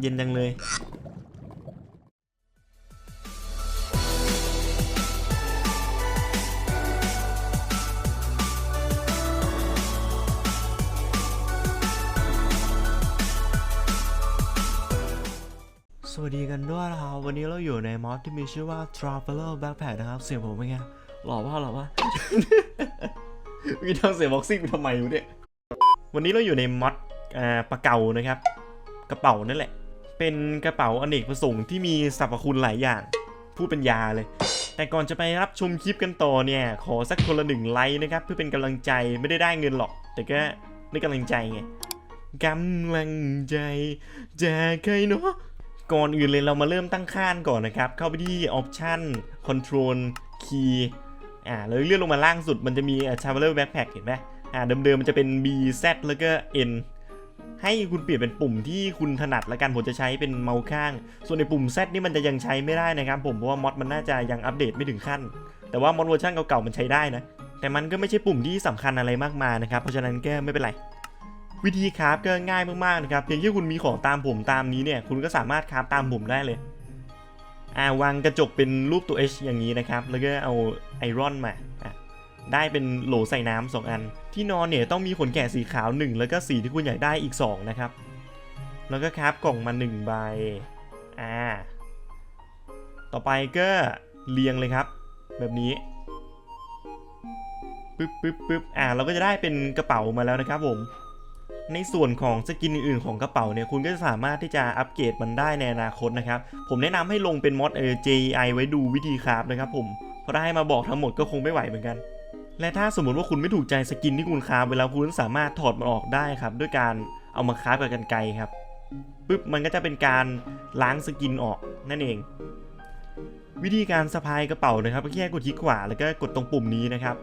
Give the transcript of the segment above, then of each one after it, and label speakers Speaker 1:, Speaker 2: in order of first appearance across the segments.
Speaker 1: เย็นจังเลยสวัสดีกันด้วยนะครับวันนี้เราอยู่ในมอดที่มีชื่อว่า Traveler Backpack นะครับ เสียงผมเป็นไง หล่อว่าหล่อว่ามีทำเสียงบ็อกซิ่งทำไมวะเนี่ย วันนี้เราอยู่ในมอดอ่าปะเก่านะครับ กระเป๋านั่นแหละ เป็นกระเป๋าอเนกประสงค์ที่มีสรรพคุณหลายอย่าง พูดเป็นยาเลย แต่ก่อนจะไปรับชมคลิปกันต่อเนี่ย ขอสักคนละหนึ่งไลค์นะครับ เพื่อเป็นกำลังใจไม่ได้ได้เงินหรอก แต่ก็ได้กำลังใจไงกำลังใจจากใครเนาะก่อนอื่นเลยเรามาเริ่มตั้งค่าก่อนนะครับ เข้าไปที่ Option Control Key อ่าแล้วเลื่อนลงมาล่างสุดมันจะมี Traveler Backpack เห็นไหมอ่าเดิมๆมันจะเป็น B Z แล้วก็ N ให้คุณเปลี่ยนเป็นปุ่มที่คุณถนัดละกันผมจะใช้เป็นเมาส์ข้าง ส่วนในปุ่ม Z นี่มันจะยังใช้ไม่ได้นะครับผมเพราะว่ามอดมันน่าจะยังอัปเดตไม่ถึงขั้น แต่ว่ามอดเวอร์ชันเก่าๆมันใช้ได้นะ แต่มันก็ไม่ใช่ปุ่มที่สำคัญอะไรมากมายนะครับ เพราะฉะนั้นก็ไม่เป็นไร วิธีคราฟก็ง่ายมากๆนะครับเพียงแค่คุณมีของตามผมตามนี้เนี่ยคุณก็สามารถคราฟตามผมได้เลยอ่าวางกระจกเป็นรูปตัว H อย่างนี้นะครับแล้วก็เอาไอรอนมา ได้เป็นโหลใส่น้ำสองอัน ที่นอนเนี่ยต้องมีขนแกะสีขาว 1 แล้วก็สีที่คุณอยากได้อีก 2 นะครับ แล้วก็คราฟกล่องมา1ใบอ่าต่อไปก็เรียงเลยครับ แบบนี้ปึ๊บปึ๊บปึ๊บอ่าเราก็จะได้เป็นกระเป๋ามาแล้วนะครับผม ในส่วนของสกินอื่นๆของกระเป๋าเนี่ยคุณก็จะสามารถที่จะอัปเกรดมันได้ในอนาคตนะครับ ผมแนะนำให้ลงเป็นมอดเออ JI ไว้ดูวิธีคราฟนะครับผม เพราะถ้าให้มาบอกทั้งหมดก็คงไม่ไหวเหมือนกัน และถ้าสมมติว่าคุณไม่ถูกใจสกินที่คุณคราฟไปแล้วคุณสามารถถอดมันออกได้ครับ ด้วยการเอามาคราฟกับกันไกรครับปึ๊บมันก็จะเป็นการล้างสกินออกนั่นเอง วิธีการสะพายกระเป๋านะครับก็แค่กดคลิกขวาแล้วก็กดตรงปุ่มนี้นะครับ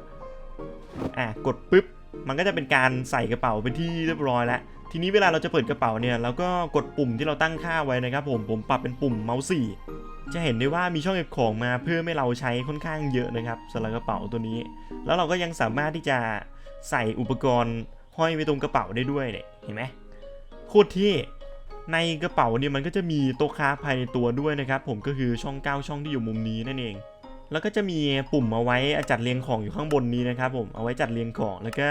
Speaker 1: อะกดปุ๊บมันก็จะเป็นการใส่กระเป๋าเป็นที่เรียบร้อยแล้วทีนี้เวลาเราจะเปิดกระเป๋าเนี่ยเราก็กดปุ่มที่เราตั้งค่าไว้นะครับ ผมผมปรับเป็นปุ่มเมาส์สี่ จะเห็นได้ว่ามีช่องเก็บของมาเพื่อให้เราใช้ค่อนข้างเยอะนะครับสำหรับกระเป๋าตัวนี้ แล้วเราก็ยังสามารถที่จะใส่อุปกรณ์ห้อยไว้ตรงกระเป๋าได้ด้วยเนี่ยเห็นไหมโคตรที่ในกระเป๋าเนี่ยมันก็จะมีโต๊ะค้าภายในตัวด้วยนะครับ ผมก็คือช่อง9ช่องที่อยู่มุมนี้นั่นเอง แล้วก็จะมีปุ่มเอาไว้จัดเรียงของอยู่ข้างบนนี้นะครับ ผมเอาไว้จัดเรียงของแล้วก็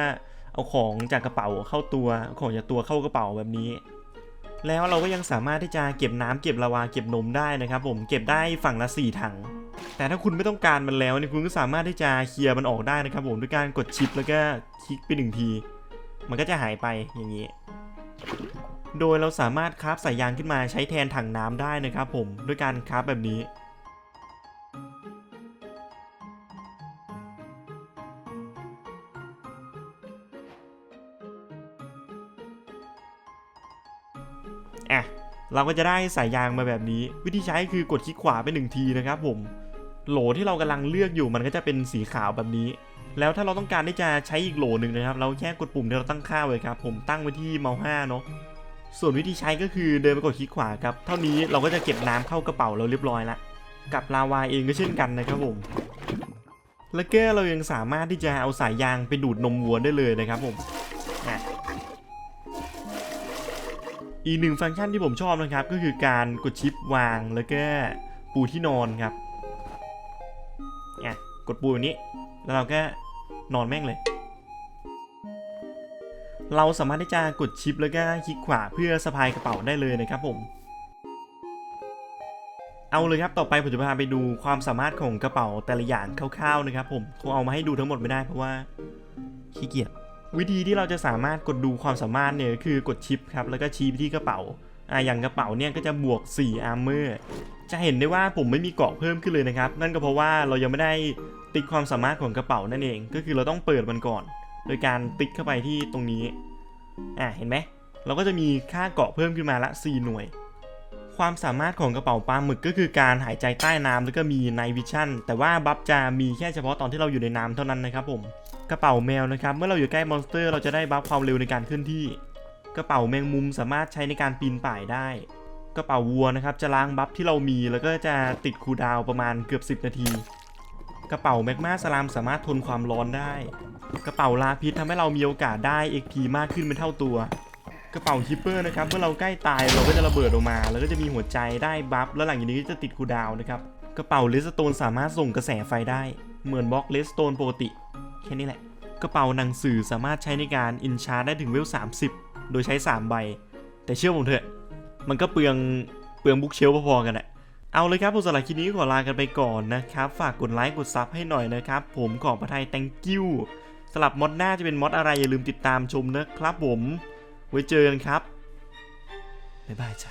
Speaker 1: เอาของจากกระเป๋าเข้าตัวเอาของจากตัวเข้ากระเป๋าแบบนี้ แล้วเราก็ยังสามารถที่จะเก็บน้ำเก็บลาวาเก็บนมได้นะครับ ผมเก็บได้ฝั่งละ 4 ถัง แต่ถ้าคุณไม่ต้องการมันแล้วเนี่ยคุณก็สามารถที่จะเคลียร์มันออกได้นะครับผมด้วยการกดชิปแล้วก็คลิกไปหนึ่งที มันก็จะหายไปอย่างนี้ โดยเราสามารถคราฟสายยางขึ้นมาใช้แทนถังน้ำได้นะครับผมด้วยการคราฟแบบนี้ อะเราก็จะได้สายยางมาแบบนี้ วิธีใช้คือกดคลิกขวาไปหนึ่งทีนะครับผมโหลที่เรากำลังเลือกอยู่มันก็จะเป็นสีขาวแบบนี้ แล้วถ้าเราต้องการที่จะใช้อีกโหลหนึ่งนะครับ เราแค่กดปุ่มที่เราตั้งค่าไว้ครับ ผมตั้งไว้ที่เมาส์ห้าเนาะส่วนวิธีใช้ก็คือเดินไปกดคลิกขวาครับ เท่านี้เราก็จะเก็บน้ำเข้ากระเป๋าเราเรียบร้อยละกับลาวาเองก็เช่นกันนะครับผมแล้วก็เรายังสามารถที่จะเอาสายยางไปดูดนมวัวได้เลยนะครับผม อีกหนึ่งฟังก์ชันที่ผมชอบนะครับ ก็คือการกดชิปวางแล้วก็ปูที่นอนครับอะกดปูแบบนี้ แล้วเราก็นอนแม่งเลย เราสามารถที่จะกดชิปแล้วก็คลิกขวาเพื่อสะพายกระเป๋าได้เลยนะครับผมเอาเลยครับ ต่อไปผมจะพาไปดูความสามารถของกระเป๋าแต่ละอย่างคร่าวๆนะครับผม คงเอามาให้ดูทั้งหมดไม่ได้เพราะว่าขี้เกียจ วิธีที่เราจะสามารถกดดูความสามารถเนี่ยคือกดชิปครับแล้วก็ชี้ไปที่กระเป๋าอ่าอย่างกระเป๋าเนี่ยก็จะบวก4 armor จะเห็นได้ว่าผมไม่มีเกราะเพิ่มขึ้นเลยนะครับ นั่นก็เพราะว่าเรายังไม่ได้ติ๊กความสามารถของกระเป๋านั่นเอง ก็คือเราต้องเปิดมันก่อน โดยการติ๊กเข้าไปที่ตรงนี้อ่าเห็นไหมเราก็จะมีค่าเกราะเพิ่มขึ้นมาละ 4 หน่วย ความสามารถของกระเป๋าปลาหมึกก็คือการหายใจใต้น้ำแล้วก็มี Night Vision แต่ว่าบัฟจะมีแค่เฉพาะตอนที่เราอยู่ในน้ำเท่านั้นนะครับผมกระเป๋าแมวนะครับเมื่อเราอยู่ใกล้มอนสเตอร์ เราจะได้บัฟความเร็วในการเคลื่อนที่ กระเป๋าแมงมุมสามารถใช้ในการปีนป่ายได้ กระเป๋าวัวนะครับจะล้างบัฟที่เรามีแล้วก็จะติดคูดาวประมาณเกือบ 10 นาที กระเป๋าแมกมาสลามสามารถทนความร้อนได้ กระเป๋าลาพิษทำให้เรามีโอกาสได้ XP มากขึ้นเป็นเท่าตัว กระเป๋าคิปเปอร์นะครับเมื่อเราใกล้ตายเราก็จะระเบิดออกมา แล้วก็จะมีหัวใจได้บัฟแล้วหลังจากนี้ก็จะติดคูดาวนะครับกระเป๋าเลสโตนสามารถส่งกระแสไฟได้ เหมือนบล็อกเลสโตนปกติแค่นี้แหละ กระเป๋าหนังสือสามารถใช้ในการอินชาร์ได้ถึงเวล 30 โดยใช้ 3 ใบ แต่เชื่อผมเถอะมันก็เปลืองเปลืองบุ๊กเชลพอๆกันแหละเอาเลยครับผมสำหรับคลิปนี้ขอลากันไปก่อนนะครับ ฝากกดไลค์กดซับให้หน่อยนะครับ ผมขอประทาย thank you สลับมอดหน้าจะเป็นมอดอะไรอย่าลืมติดตามชมนะครับผม ไว้เจอกันครับบ๊ายบายจ้ะ